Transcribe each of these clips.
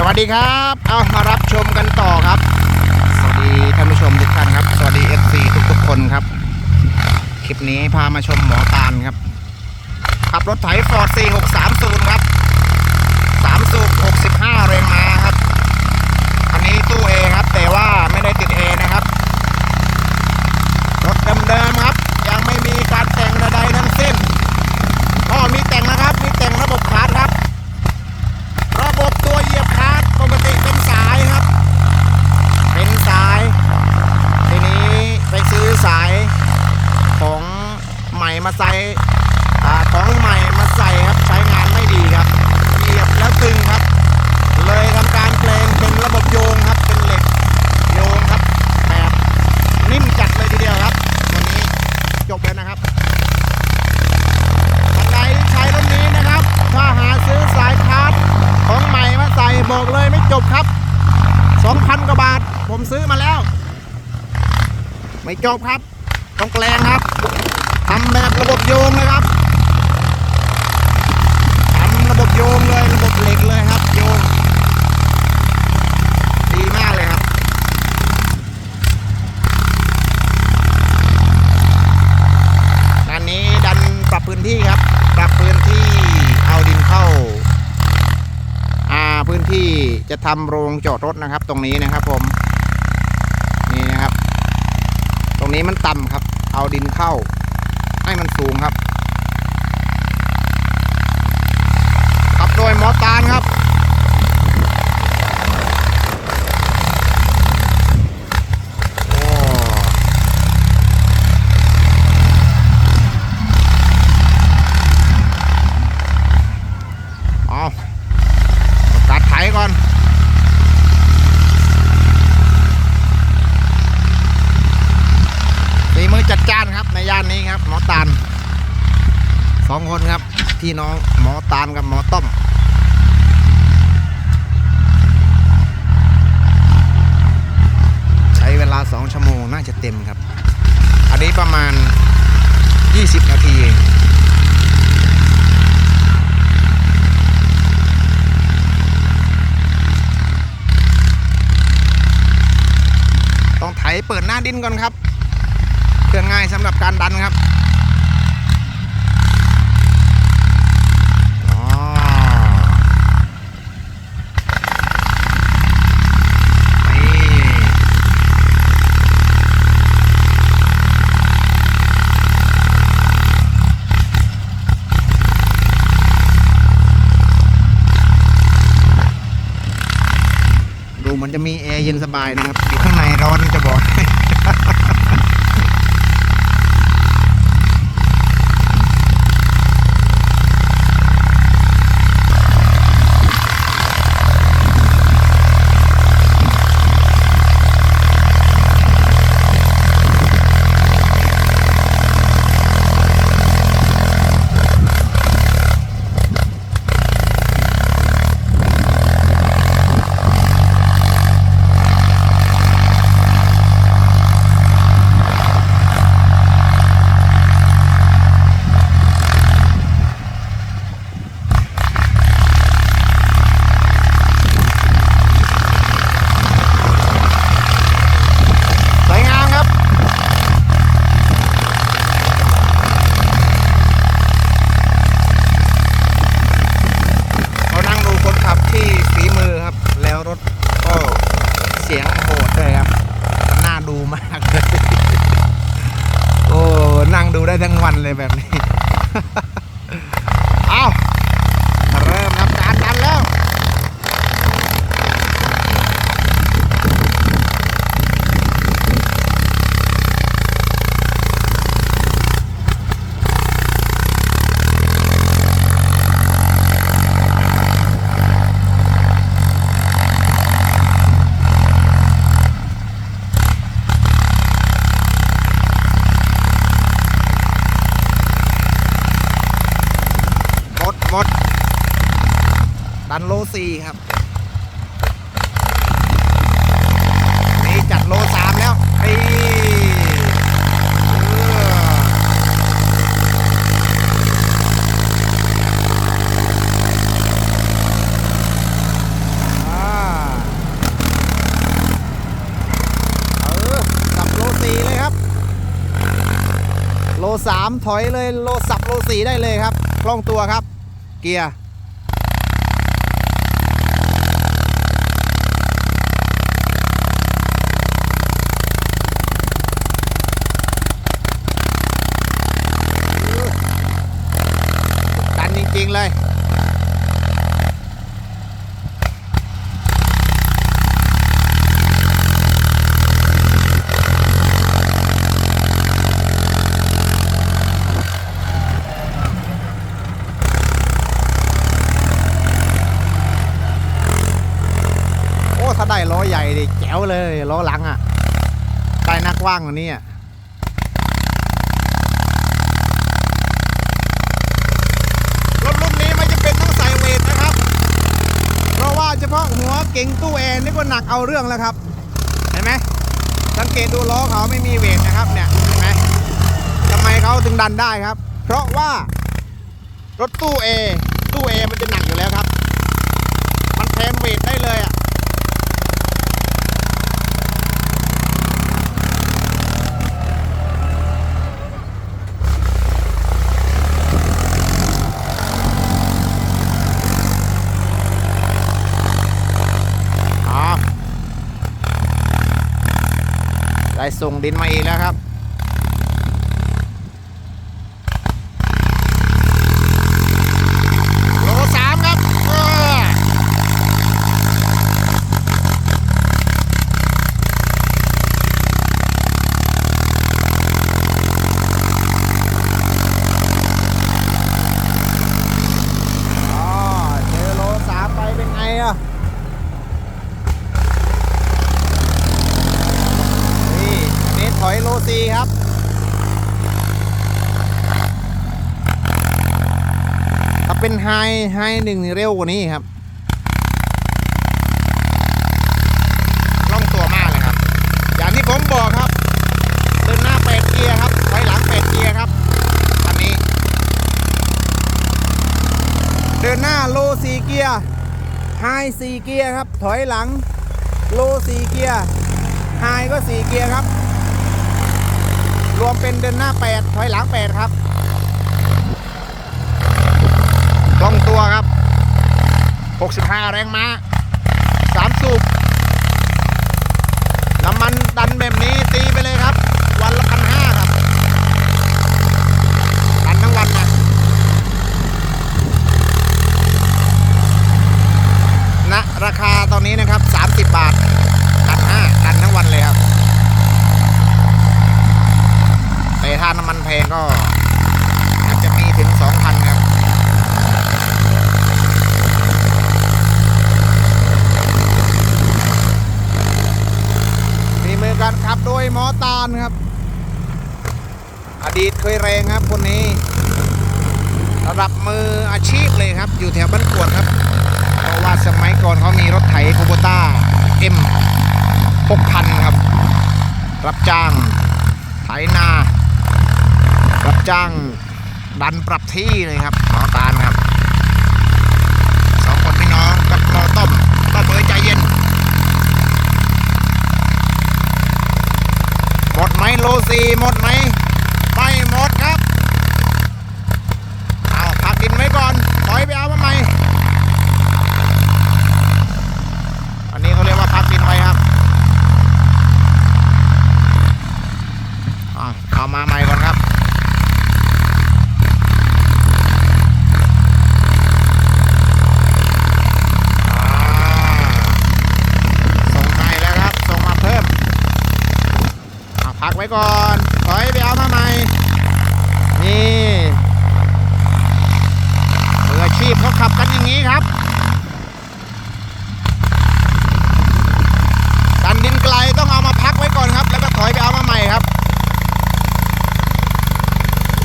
สวัสดีครับ เอามารับชมกันต่อครับ สวัสดีท่านผู้ชมทุกท่านครับ สวัสดีเอฟซีทุกๆคนครับ คลิปนี้พามาชมหมอตาลครับ ขับรถไถฟอร์ด4630 ครับ 3 สูบ 65 แรงม้าครับ อันนี้ตู้เอครับ แต่ว่าไม่ได้ติดเอนะครับ รถเดิมๆครับ ยังไม่มีการแต่งใดๆทั้งสิ้นอ๋อมีแต่งนะครับ มีแต่งระบบคาร์ดครับ ระบบตัวเหยียบคลัตช์ปกติเป็นสายครับ เป็นสาย ทีนี้ไปซื้อสายของใหม่มาใส่อ่าของใหม่มาใส่ครับ ใช้งานไม่ดีครับ เหยียบแล้วตึงครับ เลยทำการแปลงเป็นระบบโยงครับ เป็นเหล็กโยงครับ แบบนิ่มจัดเลยทีเดียวครับ วันนี้จบแล้วนะครับ ท่านใดที่ใช้รถนี้นะครับ ถ้าหาซื้อสายคาร์ดของใหม่มาใส่บอกเลยไม่จบครับ 2,000 กว่าบาท ผมซื้อมาแล้ว ไม่จบครับต้องแปลงครับทำแบบระบบโยงเลยครับทำระบบโยงเลยระบบเหล็กเลยครับโยงดีมากเลยครับด้านนี้ดันปรับพื้นที่ครับปรับพื้นที่เอาดินเข้าอ่าพื้นที่จะทำโรงจอดรถนะครับ ตรงนี้นะครับผม นี่นะครับ ต รงนี้มันต่ำครับ เอาดินเข้า ให้มันสูงครับขับโดยหมอตาลครับ โอ้ เอาตัดไถก่อน ตีมือจัดจ้านครับในย่านนี้ครับ หมอตาล สองคนครับ พี่น้องหมอตาลกับหมอต้อมใช้เวลาสองชั่วโมงน่าจะเต็มครับ อันนี้ประมาณ 20 นาทีเองต้องไถเปิดหน้าดินก่อนครับ เครื่องง่ายสำหรับการดันครับอ๋อนี่ดู มีแอร์เย็นสบายนะครับอยู่ข้างในร้อนจะบอกให้ 4 ครับ นี่จัดโล 3 แล้วไอ้โล3ถอยเลยโลสับโล4ได้เลยครับคล่องตัวครับ เกียร์ ได้ล้อใหญ่ดิแจ๋วเลยล้อหลังอะได้นักว่างกว่านี้อะรถรุ่นนี้ไม่จะเป็นต้องใส่เวทนะครับ เพราะว่าเฉพาะหัวเก่งตู้แอร์นี่ก็หนักเอาเรื่องแล้วครับ เห็นไหมสังเกตดูล้อเขาไม่มีเวทนะครับเนี่ยเห็นไหมทำไมเขาถึงดันได้ครับ เพราะว่ารถตู้เอตู้เอมันจะหนักอยู่แล้วครับ มันแทนเวทได้เลยอะ อ๋อ ได้ส่งดินมาอีกแล้วครับ โลสามครับเอออ๋อเจอโลสามไปเป็นไงอะ นี่อันนี้ถอยโลซีครับ ถ้า เป็นไฮไฮหนึ่งเร็วกว่านี้ครับล่องตัวมากเลยครับ อย่างที่ผมบอกครับเดินหน้าแปดเกียร์ครับถอยหลังแปดเกียร์ครับอันนี้ เดินหน้าโลสี่เกียร์ไฮสี่เกียร์ครับ ถอยหลัง โลสี่เกียร์ไฮก็สี่เกียร์ครับ รวมเป็นเดินหน้า8ถอยหลัง8ครับ คล่องตัวครับ 65 แรงม้า 3 สูบ น้ำมันดันแบบนี้ตีไปเลยครับ วันละพันห้าครับ ดันทั้งวันนะณราคาตอนนี้นะครับ 30 บาท ดันห้าดันทั้งวันเลยครับ แต่ถ้าน้ำมันแพงก็อาจจะมีถึง 2,000 ครับ มีมือการขับโดยหมอตาลครับ อดีตเคยแรงครับคนนี้ ระดับมืออาชีพเลยครับ อยู่แถวบ้านกวดครับ เพราะว่าสมัยก่อนเขามีรถไถคูโบต้า M 6,000ครับ รับจ้าง ไถนา รับจ้าง ดันปรับที่เลยครับหมอตาลครับสองคนพี่น้องกับหมอต้มต้มเอ้ยใจเย็นหมดไหมโลซีหมดไหมดครับ เอาพักดินไว้ก่อนถอยไปเอามาใหม่ อันนี้เขาเรียกว่าพักดินไว้ครับอะเอามาใหม่ก่อนครับ อ่าส่งใหม่แล้วครับ ส่งมาเพิ่มอะพัก ไว้ก่อนถอยไปเอามาใหม่ นี่มืออาชีพเขาขับกันอย่างนี้ครับ ดันดินไกลต้องเอามาพักไว้ก่อนครับ แล้วก็ถอยไปเอามาใหม่ครับ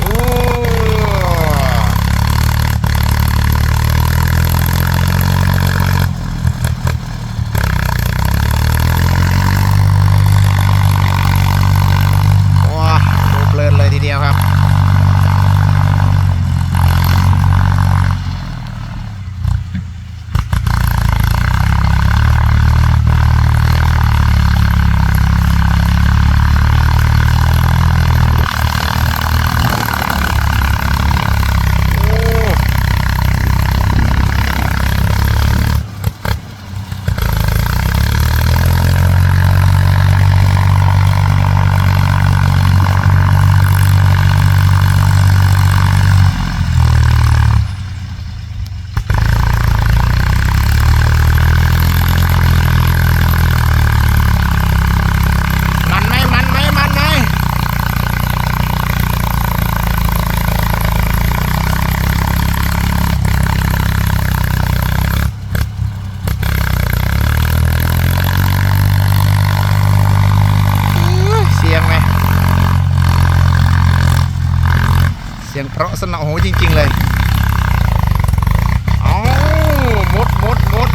โอ้โอ้ เพราะ สนอโอ้โหจริง ๆ เลยเอามุดมุดมุด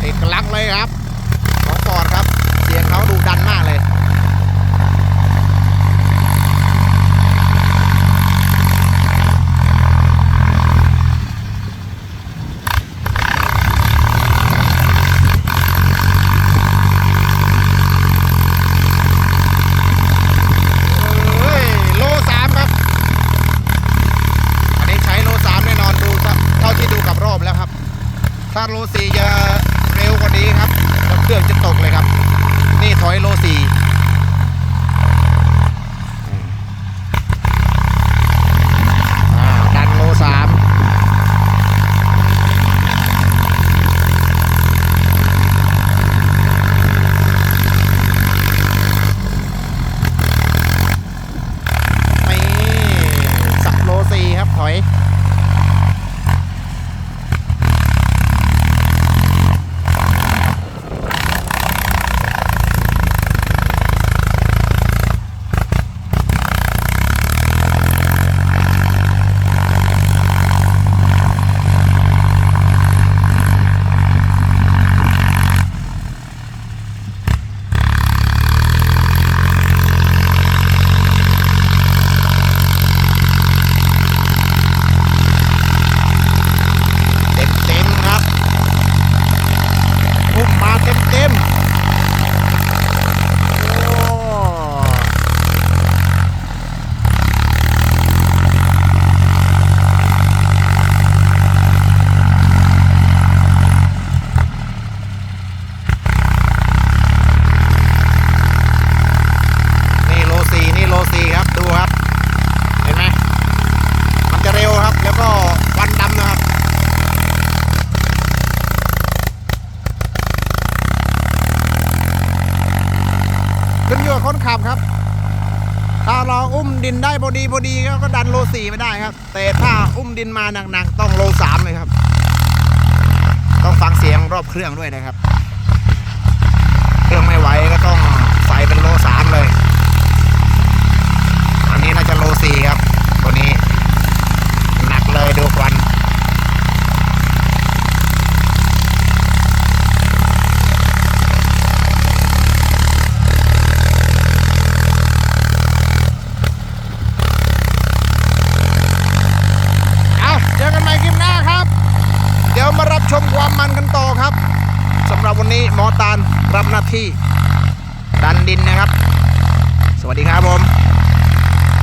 เอกลักษณ์เลยครับ ของฟอร์ดครับ เสียงเขาดูดันมากเลย เฮ้ยโลสามครับ อันนี้ใช้โลสามแน่นอนดูครับเท่าที่ดูกับรอบแล้วครับ ถ้าโลสี่จะเร็วกว่านี้ครับแล้วเครื่องจะตกเลยครับ นี่ถอยโลสี่อ่าดันโลสามนี่สับโลสี่ครับถอย เต็มเต็มๆครับพุ่มมาเต็มเต็มๆโอ้นี่โลซีนี่โลซีครับ ดูครับ เห็นไหม มันจะเร็วครับ แล้วก็ควันดำนะครับ ขึ้นอยู่กับคนขับครับ ถ้าเราอุ้มดินได้พอดีพอดีก็ก็ดันโลสี่ไม่ได้ครับ แต่ถ้าอุ้มดินมาหนักๆต้องโลสามเลยครับ ต้องฟังเสียงรอบเครื่องด้วยนะครับ เครื่องไม่ไหวก็ต้องใส่เป็นโลสามเลย อันนี้น่าจะโลสี่ครับ ตัวนี้ หนักเลยดูควัน